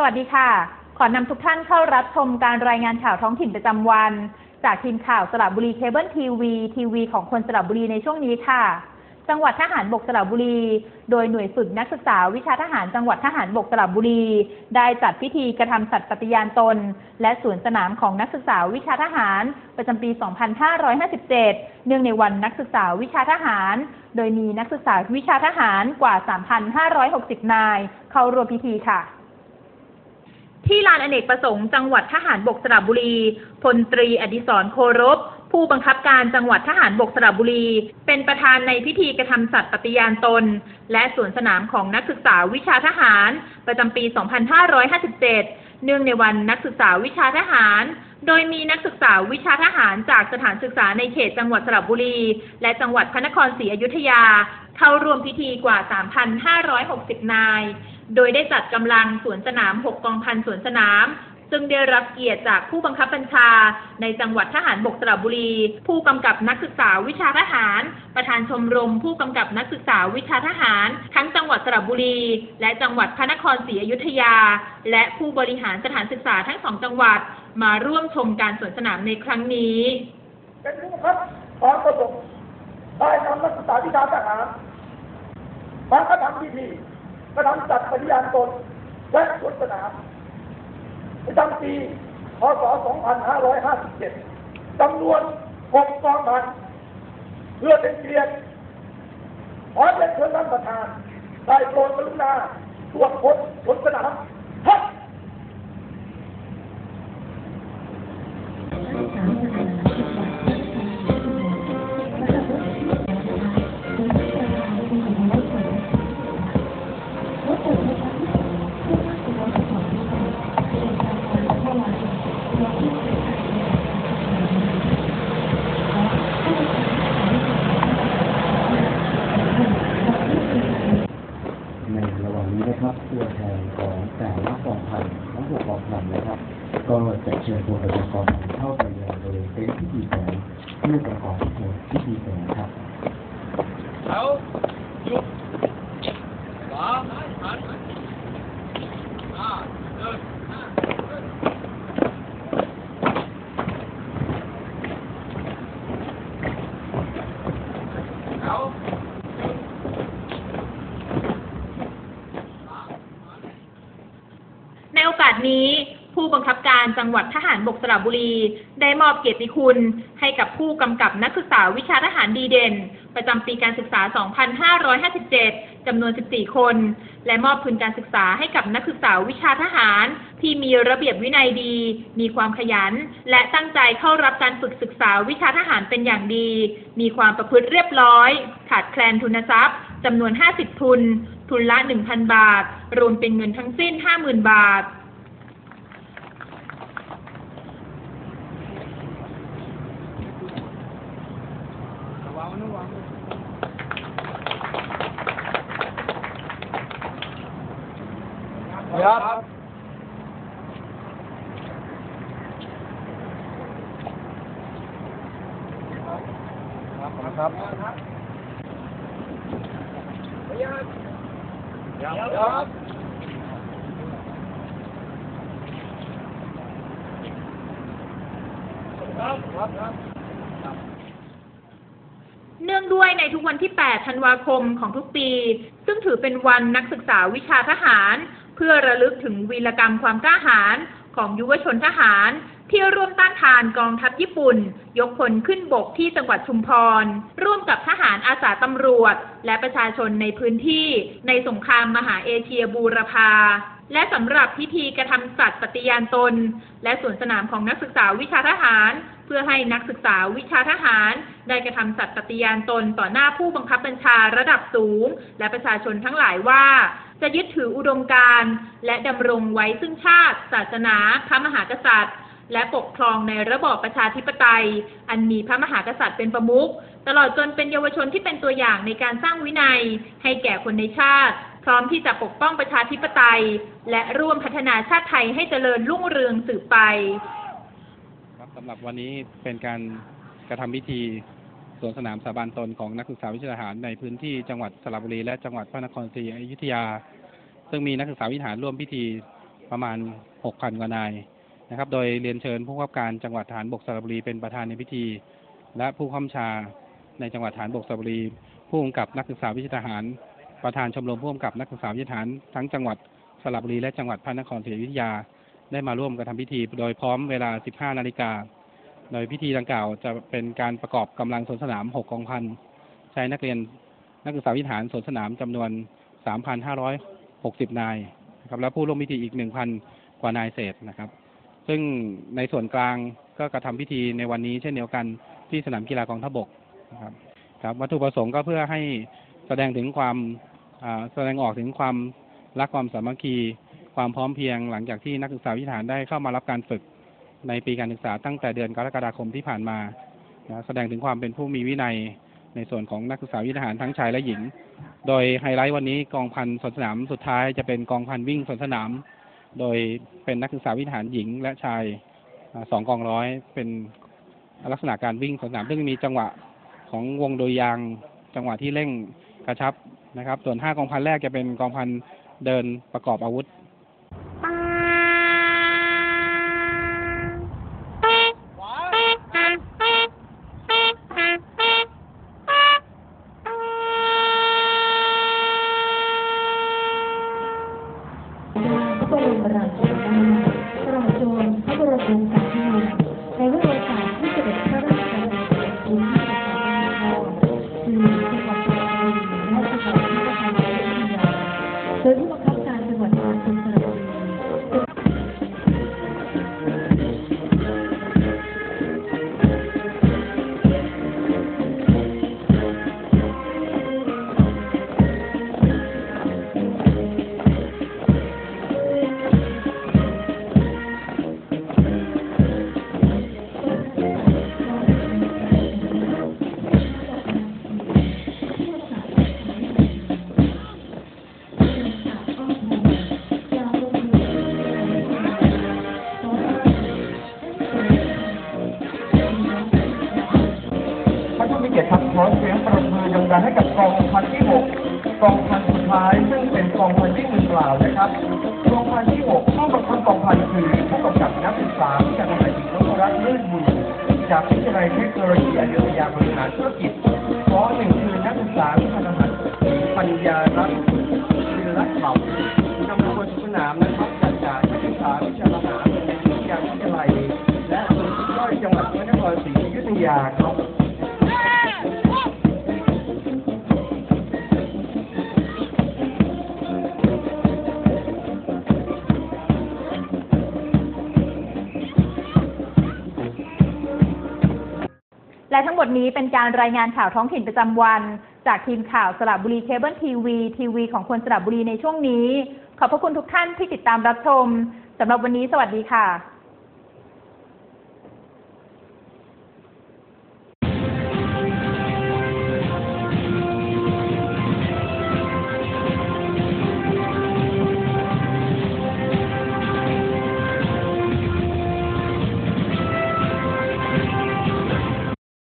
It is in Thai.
สวัสดีค่ะ ขอนำทุกท่านเข้ารับชมการรายงานข่าวท้องถิ่นประจำวัน จากทีมข่าวสระบุรีเคเบิลทีวีทีวีของคนสระบุรีในช่วงนี้ค่ะ จังหวัดทหารบกสระบุรี โดยหน่วยฝึกนักศึกษาวิชาทหารจังหวัดทหารบกสระบุรี ได้จัดพิธีกระทำสัตย์ปฏิญาณตน และสวนสนามของนักศึกษาวิชาทหาร ประจำปี 2557 เนื่องในวันนักศึกษาวิชาทหารโดยมีนักศึกษาวิชาทหารกว่า 3,560 นาย เข้าร่วมพิธีค่ะ ที่ลานอเนกประสงค์จังหวัดทหารบกสระบุรีพลตรีอดิศรโครบผู้บังคับการจังหวัดทหารบกสระบุรี เป็นประธานในพิธีกระทำสัตย์ปฏิญาณตน และสวนสนามของนักศึกษาวิชาทหาร ประจำปี 2557 เนื่องในวันนักศึกษาวิชาทหาร โดยมีนักศึกษาวิชาทหารจากสถานศึกษาในเขตจังหวัดสระบุรี และจังหวัดพระนครศรีอยุธยา เข้าร่วมพิธีกว่า 3,560 นาย โดยได้จัดกำลังสวนสนาม 6 กองพันสวนสนาม ซึ่งได้รับเกียรติจากผู้บังคับบัญชา ในจังหวัดทหารบกสระบุรี ผู้กำกับนักศึกษาวิชาทหาร ประธานชมรม ผู้กำกับนักศึกษาวิชาทหาร ทั้งจังหวัดสระบุรี และจังหวัดพระนครศรีอยุธยา และผู้บริหารสถานศึกษาทั้งสองจังหวัด มาร่วมชมการสวนสนามในครั้งนี้เป็นผู้บังคับของกระทรวงได้นำนักศึกษาวิชาทหารมากระทำพิธี กระทำจัดปฏิญาณตนและสวนสนามประจำปีพศ 2557จำนวน6กองพันเพื่อเป็นเกียรติขอเป็นเชิญท่านประธานได้โปรดกรุณาตรวจค้นสวนสนาม ระหว่างนี้นะครับตัวแทนของแต่ละกองพันทั้งหกกองพันนะครับ ก็จะเชิญตัวประชากรเข้าไปยังบริเวณเต็นท์ที่ดีแสงเพื่อประกอบพิธีแสงครับเอาหยุดสามหันห้าเดินเอา ในโอกาส นี้ ผู้บังคับการจังหวัดทหารบกสระบุรี ได้มอบเกียรติคุณ ให้กับผู้กำกับนักศึกษาวิชาทหารดีเด่น ประจำปีการศึกษา 2557 จำนวน 14 คน และมอบทุนการศึกษาให้กับนักศึกษาวิชาทหาร ที่มีระเบียบวินัยดี มีความขยัน และตั้งใจเข้ารับการฝึกศึกษาวิชาทหารเป็นอย่างดี มีความประพฤติเรียบร้อย ขาดแคลนทุนทรัพย์จำนวน 50 ทุนทุนละ 1,000 บาท รวมเป็นเงินทั้งสิ้น 50,000 บาท วางนู้นวางครับครับครับครับ ครับครับครับ เนื่องด้วยในทุกวันที่ 8 ธันวาคมของทุกปี ซึ่งถือเป็นวันนักศึกษาวิชาทหาร เพื่อระลึกถึงวีรกรรมความกล้าหาญของยุวชนทหาร ที่ร่วมต้านทานกองทัพญี่ปุ่น ยกพลขึ้นบกที่จังหวัดชุมพร ร่วมกับทหารอาสาตำรวจ และประชาชนในพื้นที่ในสงครามมหาเอเชียบูรพา และสำหรับพิธีกระทำสัตย์ปฏิญาณตน และสวนสนามของนักศึกษาวิชาทหาร เพื่อให้นักศึกษาวิชาทหาร ได้กระทำสัตย์ปฏิญาณตนต่อหน้าผู้บังคับบัญชาระดับสูง และประชาชนทั้งหลายว่า จะยึดถืออุดมการณ์และดำรงไว้ซึ่งชาติ ศาสนาพระมหากษัตริย์ และปกครองในระบอบประชาธิปไตย อันมีพระมหากษัตริย์เป็นประมุขตลอดจนเป็นเยาวชนที่เป็นตัวอย่างในการสร้างวินัย ให้แก่คนในชาติ พร้อมที่จะปกป้องประชาธิปไตย และร่วมพัฒนาชาติไทยให้เจริญรุ่งเรืองสืบไป ครับสำหรับวันนี้เป็นการกระทำพิธีสวนสนามสาบานตนของนักศึกษาวิชาทหารในพื้นที่จังหวัดสระบุรีและจังหวัดพระนครศรีอยุธยา ซึ่งมีนักศึกษาวิชาทหารร่วมพิธีประมาณ 6,000 กว่านายนะครับ โดยเรียนเชิญผู้กำกับการจังหวัดฐานบกสระบุรีเป็นประธานในพิธี และผู้ข้าชาในจังหวัดฐานบกสระบุรีผู้กำกับนักศึกษาวิชาทหาร ประธานชมรมผู้กำกับนักศึกษาวิชาทหาทั้งจังหวัดสระบุรีและจังหวัดพระนครศรีอยุธยาได้มาร่วมกระทำพิธี โดยพร้อมเวลา 15 นาฬิกา โดยพิธีดังกล่าวจะเป็นการประกอบกำลังสวนสนาม 6 กองพัน ใช้นักเรียนนักศึกษาวิชาทหาสวนสนามจำนวน 3,560 นายนะครับและผู้ร่วมพิธีอีก 1,000 กว่านายเศษนะครับ ซึ่งในส่วนกลางก็กระทำพิธีในวันนี้เช่นเดียวกันที่สนามกีฬากองทัพบกนะครับครับวัตถุประสงค์ก็เพื่อให้ แสดงถึงความแสดงออกถึงความรักความสามัคคี ความพร้อมเพียงหลังจากที่นักศึกษาวิชาทหารได้เข้ามารับการฝึกในปีการศึกษาตั้งแต่เดือนกรกฎาคมที่ผ่านมานะแสดงถึงความเป็นผู้มีวินัยในส่วนของนักศึกษาวิชาทหารทั้งชายและหญิง โดยไฮไลท์วันนี้กองพันสวนสนามสุดท้ายจะเป็นกองพันวิ่งสวนสนาม โดยเป็นนักศึกษาวิชาทหารหญิงและชายสองกองร้อยเป็นลักษณะการวิ่งสวนสนามซึ่งมีจังหวะของวงโดยยางจังหวะที่เร่ง กระชับนะครับ ส่วนห้ากองพันแรกจะเป็นกองพันเดินประกอบอาวุธารธุรกิจขอหนึ่งคือนักศึกษาวิชาการปัญญารัตน์ศิลป์เผ่านำขบวนสนามนะครับจัดการนักศึกษาวิชาการวิทยาวิทยาลัยและอำเภอสุดยอดจังหวัดพระนครศรีอยุธยาครับ และทั้งหมดนี้เป็นการรายงานข่าวท้องถิ่นประจำวัน จากทีมข่าวสระบุรีเคเบิลทีวีทีวีของคนสระบุรีในช่วงนี้ ขอบพระคุณทุกท่านที่ติดตามรับชมสำหรับวันนี้สวัสดีค่ะ